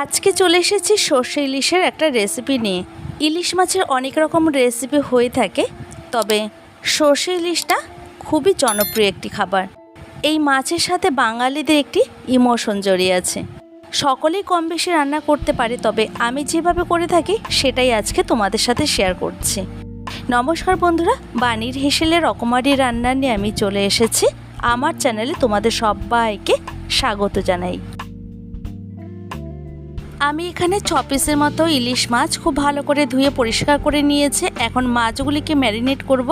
আজকে চলে এসেছি সর্ষে ইলিশের একটা রেসিপি নিয়ে। ইলিশ মাছের অনেক রকম রেসিপি হয়ে থাকে, তবে সর্ষে ইলিশটা খুবই জনপ্রিয় একটি খাবার। এই মাছের সাথে বাঙালিদের একটি ইমোশন জড়িয়ে আছে। সকলেই কম বেশি রান্না করতে পারে, তবে আমি যেভাবে করে থাকি সেটাই আজকে তোমাদের সাথে শেয়ার করছি। নমস্কার বন্ধুরা বাণীর হেসেলের রকমারি রান্না নিয়ে আমি চলে এসেছি। আমার চ্যানেলে তোমাদের সবাইকে স্বাগত জানাই। আমি এখানে ছ পিসের মতো ইলিশ মাছ খুব ভালো করে ধুয়ে পরিষ্কার করে নিয়েছে। এখন মাছগুলিকে ম্যারিনেট করব।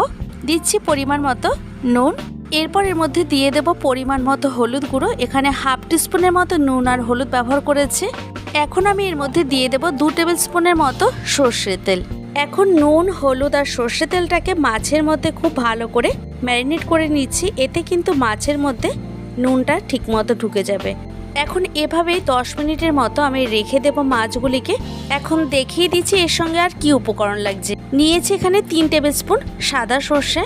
দিচ্ছি পরিমাণ মতো নুন। এরপর এর মধ্যে দিয়ে দেব পরিমাণ মতো হলুদ গুঁড়ো। এখানে হাফ টিস্পুনের মতো নুন আর হলুদ ব্যবহার করেছে। এখন আমি এর মধ্যে দিয়ে দেব দু টেবিল স্পুনের মতো সর্ষের তেল। এখন নুন, হলুদ আর সর্ষে তেলটাকে মাছের মধ্যে খুব ভালো করে ম্যারিনেট করে নিচ্ছি। এতে কিন্তু মাছের মধ্যে নুনটা ঠিকমতো ঢুকে যাবে। এখন এভাবেই দশ মিনিটের মতো আমি রেখে দেব মাছগুলিকে। এখন দেখিয়ে দিচ্ছি এর সঙ্গে আর কি উপকরণ লাগছে। নিয়েছি এখানে তিন টেবিল স্পুন সাদা সর্ষে।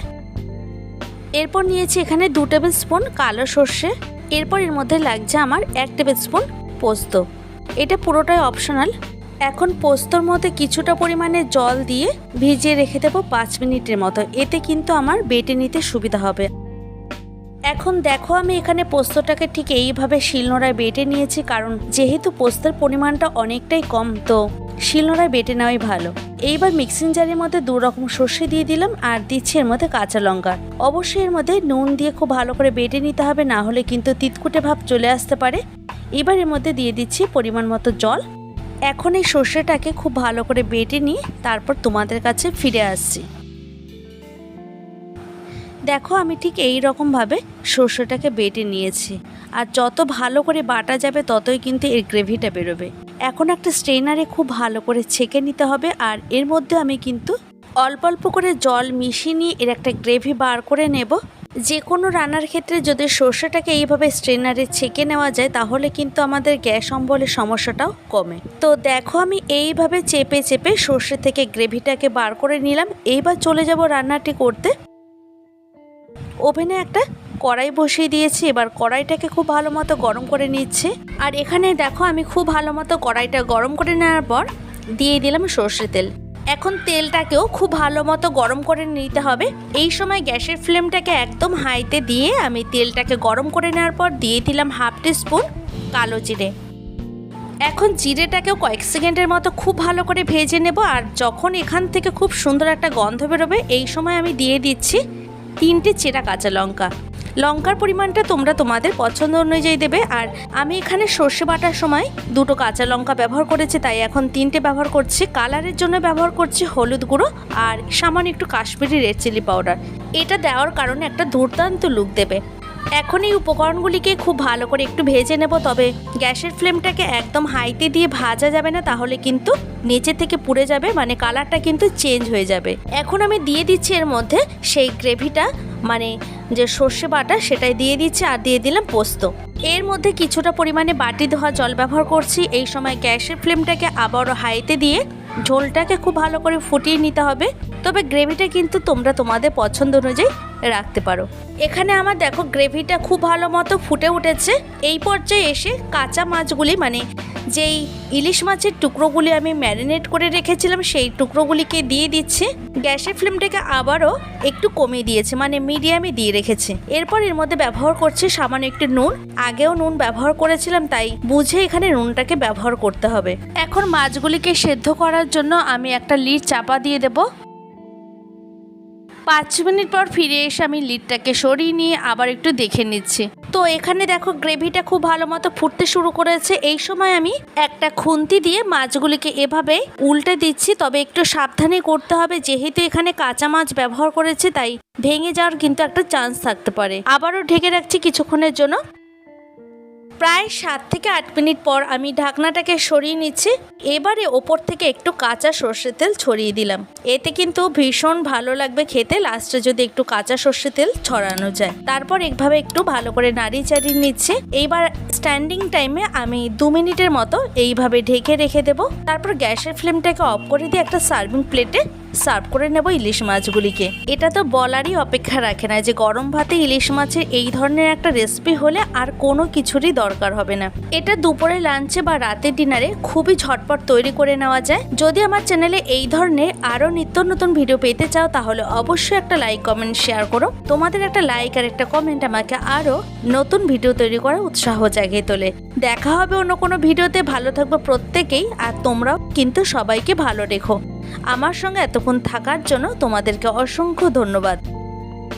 এরপর নিয়েছি এখানে দু টেবিল স্পুন কালো সর্ষে। এরপর এর মধ্যে লাগছে আমার এক টেবিল স্পুন পোস্ত। এটা পুরোটাই অপশনাল এখন পোস্তর মধ্যে কিছুটা পরিমাণে জল দিয়ে ভিজিয়ে রেখে দেবো পাঁচ মিনিটের মতো। এতে কিন্তু আমার বেটে নিতে সুবিধা হবে। এখন দেখো আমি এখানে পোস্তটাকে ঠিক এইভাবে শিলনোড়ায় বেটে নিয়েছি, কারণ যেহেতু পোস্তের পরিমাণটা অনেকটাই কম, তো শিলনোড়ায় বেটে নেওয়াই ভালো। এইবার মিক্সিং জারের মধ্যে দু রকম সর্ষে দিয়ে দিলাম আর দিচ্ছি এর মধ্যে কাঁচা লঙ্কা। অবশ্যই এর মধ্যে নুন দিয়ে খুব ভালো করে বেটে নিতে হবে, না হলে কিন্তু তিতকুটে ভাব চলে আসতে পারে। এবার এর মধ্যে দিয়ে দিচ্ছি পরিমাণ মতো জল। এখন এই সর্ষেটাকে খুব ভালো করে বেটে নিয়ে তারপর তোমাদের কাছে ফিরে আসছি। দেখো, আমি ঠিক এই রকমভাবে সর্ষেটাকে বেটে নিয়েছি। আর যত ভালো করে বাটা যাবে, ততই কিন্তু এর গ্রেভিটা বেরোবে। এখন একটা স্ট্রেনারে খুব ভালো করে ছেঁকে নিতে হবে, আর এর মধ্যে আমি কিন্তু অল্প অল্প করে জল মিশিয়ে নিয়ে এর একটা গ্রেভি বার করে নেব। যে কোনো রান্নার ক্ষেত্রে যদি সর্ষেটাকে এইভাবে স্ট্রেনারে ছেঁকে নেওয়া যায়, তাহলে কিন্তু আমাদের গ্যাস অম্বলের সমস্যাটাও কমে। তো দেখো, আমি এইভাবে চেপে চেপে সর্ষে থেকে গ্রেভিটাকে বার করে নিলাম। এইবার চলে যাব রান্নাটি করতে। ওভেনে একটা কড়াই বসিয়ে দিয়েছি। এবার কড়াইটাকে খুব ভালো মতো গরম করে নিচ্ছে। আর এখানে দেখো, আমি খুব ভালো মতো কড়াইটা গরম করে নেওয়ার পর দিয়ে দিলাম সর্ষে তেল। এখন তেলটাকেও খুব ভালো মতো গরম করে নিতে হবে। এই সময় গ্যাসের ফ্লেমটাকে একদম হাইতে দিয়ে আমি তেলটাকে গরম করে নেওয়ার পর দিয়ে দিলাম হাফ টি স্পুন কালো জিরে। এখন জিরেটাকেও কয়েক সেকেন্ডের মতো খুব ভালো করে ভেজে নেব। আর যখন এখান থেকে খুব সুন্দর একটা গন্ধ বেরোবে, এই সময় আমি দিয়ে দিচ্ছি তিনটে চেরা কাঁচা লঙ্কা। লঙ্কার পরিমাণটা তোমরা তোমাদের পছন্দ অনুযায়ী দেবে। আর আমি এখানে সর্ষে বাটার সময় দুটো কাঁচা লঙ্কা ব্যবহার করেছি, তাই এখন তিনটে ব্যবহার করছি। কালারের জন্য ব্যবহার করছি হলুদ গুঁড়ো আর সামান্য একটু কাশ্মীরি রেড চিলি পাউডার। এটা দেওয়ার কারণে একটা দুর্দান্ত লুক দেবে। এখন এই উপকরণগুলিকে খুব ভালো করে একটু ভেজে নেব, তবে গ্যাসের ফ্লেমটাকে একদম হাইতে দিয়ে ভাজা যাবে না, তাহলে কিন্তু নিচে থেকে পুড়ে যাবে মানে কালারটা কিন্তু চেঞ্জ হয়ে যাবে। এখন আমি দিয়ে দিচ্ছি এর মধ্যে সেই গ্রেভিটা মানে যে সর্ষে বাটা সেটাই দিয়ে দিচ্ছি আর দিয়ে দিলাম পোস্ত। এর মধ্যে কিছুটা পরিমাণে বাটি ধোয়া জল ব্যবহার করছি, এই সময় গ্যাসের ফ্লেমটাকে আবারও হাইতে দিয়ে ঝোলটাকে খুব ভালো করে ফুটিয়ে নিতে হবে। তবে গ্রেভিটা কিন্তু তোমরা তোমাদের পছন্দ অনুযায়ী রাখতে পারো। এখানে আমার দেখো গ্রেভিটা খুব ভালো মতো ফুটে উঠেছে। এই পর্যায়ে এসে কাঁচা মাছগুলি মানে যেই ইলিশ মাছের টুকরোগুলি আমি ম্যারিনেট করে রেখেছিলাম, সেই টুকরোগুলিকে দিয়ে দিচ্ছি। গ্যাসের ফ্লেমটাকে আবারও একটু কমিয়ে দিয়েছে মানে মিডিয়ামে দিয়ে রেখেছে। এরপর এর মধ্যে ব্যবহার করছি সামান্য একটু নুন। আগেও নুন ব্যবহার করেছিলাম, তাই বুঝে এখানে নুনটাকে ব্যবহার করতে হবে। এখন মাছগুলিকে সেদ্ধ করার জন্য আমি একটা লিড চাপা দিয়ে দেবো। পাঁচ মিনিট পর ফিরে এসে আমি লিডটাকে সরিয়ে নিয়ে আবার একটু দেখে নিচ্ছি। তো এখানে দেখো গ্রেভিটা খুব ভালো মতো ফুটতে শুরু করেছে। এই সময় আমি একটা খুন্তি দিয়ে মাছগুলিকে এভাবে উল্টে দিচ্ছি, তবে একটু সাবধানে করতে হবে। যেহেতু এখানে কাঁচা মাছ ব্যবহার করেছে, তাই ভেঙে যাওয়ার কিন্তু একটা চান্স থাকতে পারে। আবারও ঢেকে রাখছি কিছুক্ষণের জন্য। প্রায় সাত থেকে আট মিনিট পর আমি ঢাকনাটাকে সরিয়ে নিচ্ছি। এবারে ওপর থেকে একটু কাঁচা সর্ষের তেল ছড়িয়ে দিলাম। এতে কিন্তু ভীষণ ভালো লাগবে খেতে, লাস্টে যদি একটু কাঁচা সর্ষের তেল ছড়ানো যায়। তারপর একভাবে একটু ভালো করে নাড়িয়ে চাড়িয়ে নিচ্ছে। এইবার স্ট্যান্ডিং টাইমে আমি দু মিনিটের মতো এইভাবে ঢেকে রেখে দেবো। তারপর গ্যাসের ফ্লেমটাকে অফ করে দিয়ে একটা সার্ভিং প্লেটে সার্ভ করে নেব ইলিশ মাছগুলিকে। এটা তো বলারই অপেক্ষা রাখে না যে গরম ভাতে ইলিশ মাছের এই ধরনের একটা রেসিপি হলে আর কোনো কিছুরই দরকার হবে না। এটা দুপুরে লাঞ্চে বা রাতের ডিনারে খুবই ঝটপট তৈরি করে নেওয়া যায়। যদি আমার চ্যানেলে এই ধরনের আরও নিত্য নতুন ভিডিও পেতে চাও, তাহলে অবশ্যই একটা লাইক, কমেন্ট শেয়ার করো। তোমাদের একটা লাইক আর একটা কমেন্ট আমাকে আরও নতুন ভিডিও তৈরি করার উৎসাহ জাগিয়ে তোলে। দেখা হবে অন্য কোনো ভিডিওতে। ভালো থাকব প্রত্যেকেই আর তোমরাও কিন্তু সবাইকে ভালো রেখো। আমার সঙ্গে এতক্ষণ থাকার জন্য তোমাদেরকে অসংখ্য ধন্যবাদ।